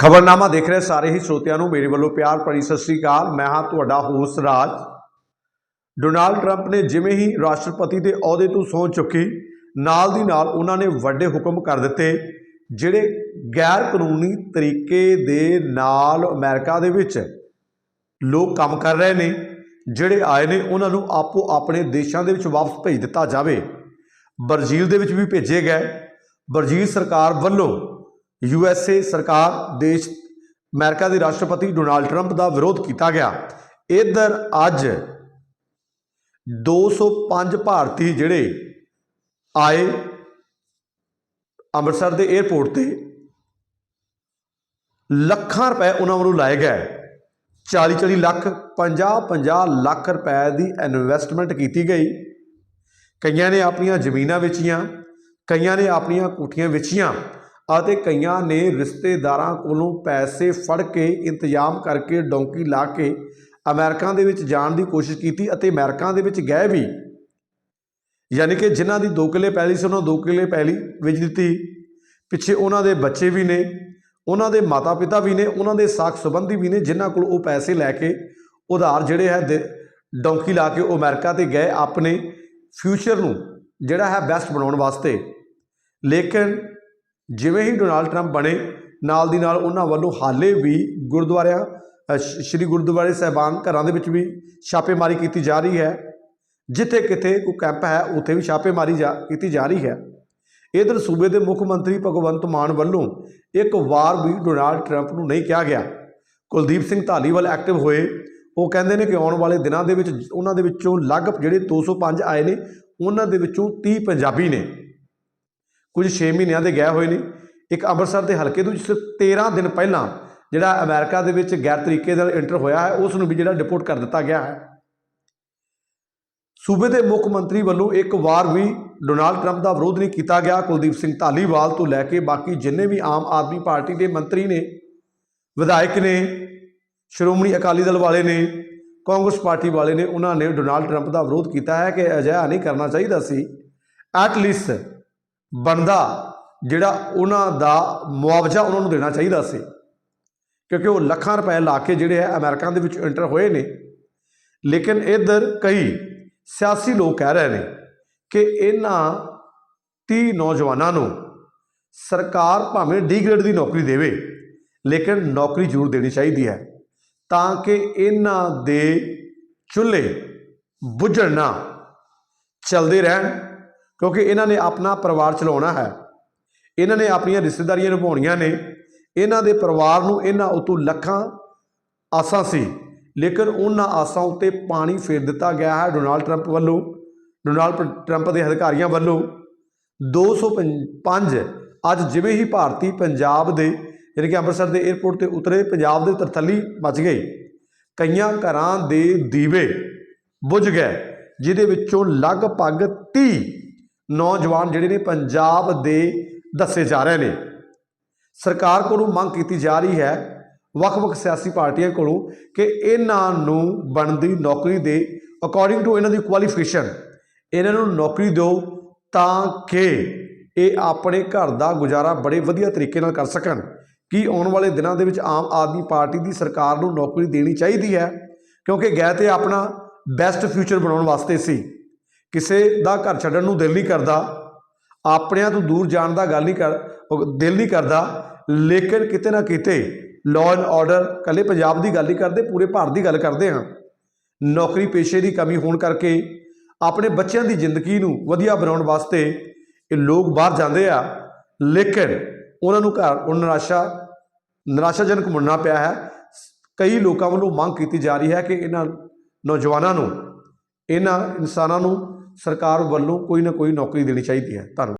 ਖਬਰਨਾਮਾ ਦੇਖ ਰਹੇ ਸਾਰੇ ਹੀ ਸਰੋਤਿਆਂ ਨੂੰ ਮੇਰੇ ਵੱਲੋਂ ਪਿਆਰ ਭਰੀ ਸਤਿ ਸ੍ਰੀ ਅਕਾਲ। ਮੈਂ ਹਾਂ ਤੁਹਾਡਾ ਹੋਸਟ ਰਾਜ। ਡੋਨਾਲਡ ਟਰੰਪ ਨੇ ਜਿਵੇਂ ਹੀ ਰਾਸ਼ਟਰਪਤੀ ਦੇ ਅਹੁਦੇ ਤੋਂ ਸਹੁੰ ਚੁੱਕੀ, ਨਾਲ ਦੀ ਨਾਲ ਉਹਨਾਂ ਨੇ ਵੱਡੇ ਹੁਕਮ ਕਰ ਦਿੱਤੇ, ਜਿਹੜੇ ਗੈਰ ਕਾਨੂੰਨੀ ਤਰੀਕੇ ਦੇ ਨਾਲ ਅਮਰੀਕਾ ਦੇ ਵਿੱਚ ਲੋਕ ਕੰਮ ਕਰ ਰਹੇ ਨੇ, ਜਿਹੜੇ ਆਏ ਨੇ, ਉਹਨਾਂ ਨੂੰ ਆਪੋ ਆਪਣੇ ਦੇਸ਼ਾਂ ਦੇ ਵਿੱਚ ਵਾਪਸ ਭੇਜ ਦਿੱਤਾ ਜਾਵੇ। ਬਰਜ਼ੀਲ ਦੇ ਵਿੱਚ ਵੀ ਭੇਜੇ ਗਏ। ਬਰਜ਼ੀਲ ਸਰਕਾਰ ਵੱਲੋਂ ਯੂ ਐਸ ਏ ਸਰਕਾਰ ਦੇਸ਼, ਅਮਰੀਕਾ ਦੇ ਰਾਸ਼ਟਰਪਤੀ ਡੋਨਾਲਡ ਟਰੰਪ ਦਾ ਵਿਰੋਧ ਕੀਤਾ ਗਿਆ। ਇਧਰ ਅੱਜ 205 ਭਾਰਤੀ ਜਿਹੜੇ ਆਏ ਅੰਮ੍ਰਿਤਸਰ ਦੇ 에ਅਰਪੋਰਟ ਤੇ, ਲੱਖਾਂ ਰੁਪਏ ਉਹਨਾਂ ਵੱਲੋਂ ਲਾਏ ਗਏ। 40 40 ਲੱਖ 50 50 ਲੱਖ ਰੁਪਏ ਦੀ ਇਨਵੈਸਟਮੈਂਟ ਕੀਤੀ ਗਈ। ਕਈਆਂ ਨੇ ਆਪਣੀਆਂ ਜ਼ਮੀਨਾਂ ਵੇਚੀਆਂ, ਕਈਆਂ ਨੇ ਆਪਣੀਆਂ ਕੋਠੀਆਂ ਵੇਚੀਆਂ। ਅਤੇ ਕਈਆਂ ਨੇ ਰਿਸ਼ਤੇਦਾਰਾਂ ਕੋਲੋਂ ਪੈਸੇ ਫੜ ਕੇ ਇੰਤਜ਼ਾਮ ਕਰਕੇ ਡੌਂਕੀ ਲਾ ਕੇ ਅਮਰੀਕਾ ਦੇ ਵਿੱਚ ਜਾਣ ਦੀ ਕੋਸ਼ਿਸ਼ ਕੀਤੀ ਅਤੇ ਅਮਰੀਕਾ ਦੇ ਵਿੱਚ ਗਏ ਵੀ। ਯਾਨੀ ਕਿ ਜਿਨ੍ਹਾਂ ਦੀ 2 ਕਿੱਲੇ ਪੈਲੀ ਸੀ, ਉਹਨਾਂ 2 ਕਿੱਲੇ ਪੈਲੀ ਵੇਚ ਦਿੱਤੀ। ਪਿੱਛੇ ਉਹਨਾਂ ਦੇ ਬੱਚੇ ਵੀ ਨੇ, ਉਹਨਾਂ ਦੇ ਮਾਤਾ-ਪਿਤਾ ਵੀ ਨੇ, ਉਹਨਾਂ ਦੇ ਸਾਖ ਸੰਬੰਧੀ ਵੀ ਨੇ, ਜਿਨ੍ਹਾਂ ਕੋਲ ਉਹ ਪੈਸੇ ਲੈ ਕੇ ਉਧਾਰ ਜਿਹੜੇ ਹੈ ਦੇ- ਡੌਂਕੀ ਲਾ ਕੇ ਉਹ ਅਮਰੀਕਾ ਤੇ ਗਏ ਆਪਣੇ ਫਿਊਚਰ ਨੂੰ, ਜਿਹੜਾ ਹੈ ਬੈਸਟ ਬਣਾਉਣ ਵਾਸਤੇ। ਲੇਕਿਨ ਜਿਵੇਂ ਹੀ ਡੋਨਾਲਡ ਟਰੰਪ ਬਣੇ, ਨਾਲ ਦੀ ਨਾਲ ਉਹਨਾਂ ਵੱਲੋਂ ਹਾਲੇ ਵੀ ਗੁਰਦੁਆਰਿਆਂ ਸ਼੍ਰੀ ਗੁਰਦੁਆਰੇ ਸਾਹਿਬਾਨ ਘਰਾਂ ਦੇ ਵਿੱਚ ਵੀ ਛਾਪੇਮਾਰੀ ਕੀਤੀ ਜਾ ਰਹੀ ਹੈ। ਜਿੱਥੇ ਕਿਤੇ ਕੋਈ ਕੈਂਪ ਹੈ, ਉੱਥੇ ਵੀ ਛਾਪੇਮਾਰੀ ਜਾ, ਕੀਤੀ ਜਾ ਰਹੀ ਹੈ। ਇਧਰ ਸੂਬੇ ਦੇ ਮੁੱਖ ਮੰਤਰੀ ਭਗਵੰਤ ਮਾਨ ਵੱਲੋਂ ਇੱਕ ਵਾਰ ਵੀ ਡੋਨਾਲਡ ਟਰੰਪ ਨੂੰ ਨਹੀਂ ਕਿਹਾ ਗਿਆ। ਕੁਲਦੀਪ ਸਿੰਘ ਧਾਲੀਵਾਲ ਐਕਟਿਵ ਹੋਏ। ਉਹ ਕਹਿੰਦੇ ਨੇ ਕਿ ਆਉਣ ਵਾਲੇ ਦਿਨਾਂ ਦੇ ਵਿੱਚ, ਉਹਨਾਂ ਦੇ ਵਿੱਚੋਂ ਲਗਭਗ ਜਿਹੜੇ 205 ਆਏ ਨੇ, ਉਹਨਾਂ ਦੇ ਵਿੱਚੋਂ 30 ਪੰਜਾਬੀ ਨੇ। ਕੁਝ 6 ਮਹੀਨਿਆਂ ਦੇ ਗਏ ਹੋਏ ਨੇ। ਇੱਕ ਅੰਮ੍ਰਿਤਸਰ ਦੇ ਹਲਕੇ ਤੋਂ, ਜਿਸ 13 ਦਿਨ ਪਹਿਲਾਂ ਜਿਹੜਾ ਅਮਰੀਕਾ ਦੇ ਵਿੱਚ ਗੈਰ ਤਰੀਕੇ ਨਾਲ ਇੰਟਰ ਹੋਇਆ ਹੈ, ਉਸ ਨੂੰ ਵੀ ਜਿਹੜਾ ਡਿਪੋਰਟ ਕਰ ਦਿੱਤਾ ਗਿਆ ਹੈ। ਸੂਬੇ ਦੇ ਮੁੱਖ ਮੰਤਰੀ ਵੱਲੋਂ ਇੱਕ ਵਾਰ ਵੀ ਡੋਨਾਲਡ ਟਰੰਪ ਦਾ ਵਿਰੋਧ ਨਹੀਂ ਕੀਤਾ ਗਿਆ। ਕੁਲਦੀਪ ਸਿੰਘ ਧਾਲੀਵਾਲ ਤੋਂ ਲੈ ਕੇ ਬਾਕੀ ਜਿੰਨੇ ਵੀ ਆਮ ਆਦਮੀ ਪਾਰਟੀ ਦੇ ਮੰਤਰੀ ਨੇ, ਵਿਧਾਇਕ ਨੇ, ਸ਼੍ਰੋਮਣੀ ਅਕਾਲੀ ਦਲ ਵਾਲੇ ਨੇ, ਕਾਂਗਰਸ ਪਾਰਟੀ ਵਾਲੇ ਨੇ, ਉਹਨਾਂ ਨੇ ਡੋਨਾਲਡ ਟਰੰਪ ਦਾ ਵਿਰੋਧ ਕੀਤਾ ਹੈ ਕਿ ਅਜਿਹਾ ਨਹੀਂ ਕਰਨਾ ਚਾਹੀਦਾ ਸੀ। ਐਟ ਲੀਸਟ ਬਣਦਾ, ਜਿਹੜਾ ਉਹਨਾਂ ਦਾ ਮੁਆਵਜ਼ਾ ਉਹਨਾਂ ਨੂੰ ਦੇਣਾ ਚਾਹੀਦਾ ਸੀ। ਕਿਉਂਕਿ ਉਹ ਲੱਖਾਂ ਰੁਪਏ ਲਾ ਕੇ ਜਿਹੜੇ ਹੈ ਅਮਰੀਕਾ ਦੇ ਵਿੱਚ ਐਂਟਰ ਹੋਏ ਨੇ। ਲੇਕਿਨ ਇਧਰ ਕਈ ਸਿਆਸੀ ਲੋਕ ਕਹਿ ਰਹੇ ਨੇ ਕਿ ਇਹਨਾਂ 30 ਨੌਜਵਾਨਾਂ ਨੂੰ ਸਰਕਾਰ ਭਾਵੇਂ ਡੀ ਗ੍ਰੇਡ ਦੀ ਨੌਕਰੀ ਦੇਵੇ, ਲੇਕਿਨ ਨੌਕਰੀ ਜ਼ਰੂਰ ਦੇਣੀ ਚਾਹੀਦੀ ਹੈ, ਤਾਂ ਕਿ ਇਹਨਾਂ ਦੇ ਚੁੱਲ੍ਹੇ ਬੁੱਝਣ ਨਾ ਚੱਲਦੇ ਰਹਿਣ। ਕਿਉਂਕਿ ਇਹਨਾਂ ਨੇ ਆਪਣਾ ਪਰਿਵਾਰ ਚਲਾਉਣਾ ਹੈ। ਇਹਨਾਂ ਨੇ ਆਪਣੀਆਂ ਰਿਸ਼ਤੇਦਾਰੀਆਂ ਨਿਭਾਉਣੀਆਂ ਨੇ। ਇਹਨਾਂ ਦੇ ਪਰਿਵਾਰ ਨੂੰ ਇਹਨਾਂ ਉਤੋਂ ਲੱਖਾਂ ਆਸਾਂ ਸੀ। ਲੇਕਿਨ ਉਹਨਾਂ ਆਸਾਂ ਉੱਤੇ ਪਾਣੀ ਫੇਰ ਦਿੱਤਾ ਗਿਆ ਹੈ ਡੋਨਾਲਡ ਟਰੰਪ ਵੱਲੋਂ, ਡੋਨਾਲਡ ਪ- ਟਰੰਪ ਦੇ ਅਧਿਕਾਰੀਆਂ ਵੱਲੋਂ। 205 ਅੱਜ ਜਿਵੇਂ ਹੀ ਭਾਰਤੀ ਪੰਜਾਬ ਦੇ, ਯਾਨੀ ਕਿ ਅੰਮ੍ਰਿਤਸਰ ਦੇ 에ਅਰਪੋਰਟ ਤੇ ਉਤਰੇ, ਪੰਜਾਬ ਦੇ ਤਰਥੱਲੀ ਮਚ ਗਈ ਕਈਆਂ ਘਰਾਂ ਦੇ ਦੀਵੇ ਬੁਝ ਗਏ, ਜਿਹਦੇ ਵਿੱਚੋਂ ਲਗਭਗ 30 ਨੌਜਵਾਨ ਜਿਹੜੇ ਨੇ ਪੰਜਾਬ ਦੇ ਦੱਸੇ ਜਾ ਰਹੇ ਨੇ। ਸਰਕਾਰ ਕੋਲੋਂ ਮੰਗ ਕੀਤੀ ਜਾ ਰਹੀ ਹੈ, ਵੱਖ-ਵੱਖ ਸਿਆਸੀ ਪਾਰਟੀਆਂ ਕੋਲੋਂ, ਕਿ ਇਹਨਾਂ ਨੂੰ ਬਣਦੀ ਨੌਕਰੀ ਦੇ ਅਕੋਰਡਿੰਗ ਟੂ ਇਹਨਾਂ ਦੀ ਕੁਆਲੀਫਿਕੇਸ਼ਨ ਇਹਨਾਂ ਨੂੰ ਨੌਕਰੀ ਦਿਓ ਤਾਂ ਕਿ ਇਹ ਆਪਣੇ ਘਰ ਦਾ ਗੁਜ਼ਾਰਾ ਬੜੇ ਵਧੀਆ ਤਰੀਕੇ ਨਾਲ ਕਰ ਸਕਣ। ਕੀ ਆਉਣ ਵਾਲੇ ਦਿਨਾਂ ਦੇ ਵਿੱਚ ਆਮ ਆਦਮੀ ਪਾਰਟੀ ਦੀ ਸਰਕਾਰ ਨੂੰ ਨੌਕਰੀ ਦੇਣੀ ਚਾਹੀਦੀ ਹੈ? ਕਿਉਂਕਿ ਗਏ ਤੇ ਆਪਣਾ ਬੈਸਟ ਫਿਊਚਰ ਬਣਾਉਣ ਵਾਸਤੇ ਸੀ। ਕਿਸੇ ਦਾ ਘਰ ਛੱਡਣ ਨੂੰ ਦਿਲ ਨਹੀਂ ਕਰਦਾ, ਆਪਣਿਆਂ ਤੋਂ ਦੂਰ ਜਾਣ ਦਾ ਗੱਲ ਨਹੀਂ ਕਰ ਦਿਲ ਨਹੀਂ ਕਰਦਾ, ਲੇਕਿਨ ਕਿਤੇ ਨਾ ਕਿਤੇ ਲਾਅ ਐਂਡ ਆਰਡਰ ਕੱਲੇ ਪੰਜਾਬ ਦੀ ਗੱਲ ਨਹੀਂ ਕਰਦੇ, ਪੂਰੇ ਭਾਰਤ ਦੀ ਗੱਲ ਕਰਦੇ ਹਾਂ। ਨੌਕਰੀ ਪੇਸ਼ੇ ਦੀ ਕਮੀ ਹੋਣ ਕਰਕੇ ਆਪਣੇ ਬੱਚਿਆਂ ਦੀ ਜ਼ਿੰਦਗੀ ਨੂੰ ਵਧੀਆ ਬਣਾਉਣ ਵਾਸਤੇ ਇਹ ਲੋਕ ਬਾਹਰ ਜਾਂਦੇ ਆ, ਲੇਕਿਨ ਉਹਨਾਂ ਨੂੰ ਘਰ ਉਹ ਨਿਰਾਸ਼ਾ, ਨਿਰਾਸ਼ਾਜਨਕ ਮੁੜਨਾ ਪਿਆ ਹੈ। ਕਈ ਲੋਕਾਂ ਵੱਲੋਂ ਮੰਗ ਕੀਤੀ ਜਾ ਰਹੀ ਹੈ ਕਿ ਇਹਨਾਂ ਨੌਜਵਾਨਾਂ ਨੂੰ, ਇਹਨਾਂ ਇਨਸਾਨਾਂ ਨੂੰ ਸਰਕਾਰ ਵੱਲੋਂ ਕੋਈ ਨਾ ਕੋਈ ਨੌਕਰੀ ਦੇਣੀ ਚਾਹੀਦੀ ਹੈ ਧੰਨਵਾਦ।